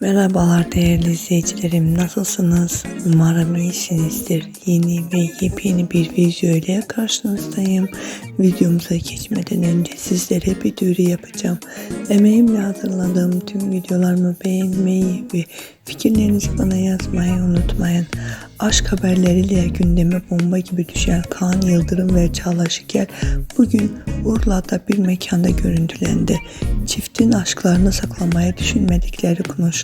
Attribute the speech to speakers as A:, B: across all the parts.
A: Merhabalar değerli izleyicilerim nasılsınız? Umarım iyisinizdir. Yeni ve yepyeni bir video ile karşınızdayım. Videomuza geçmeden önce sizlere bir duyuru yapacağım. Emeğimle hazırladığım tüm videolarımı beğenmeyi ve fikirlerinizi bana yazmayı unutmayın. Aşk haberleriyle gündeme bomba gibi düşen Kaan Yıldırım ve Çağla Şikel bugün Urla'da bir mekanda görüntülendi. Çiftin aşklarını saklamaya düşünmedikleri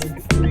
A: Thank you.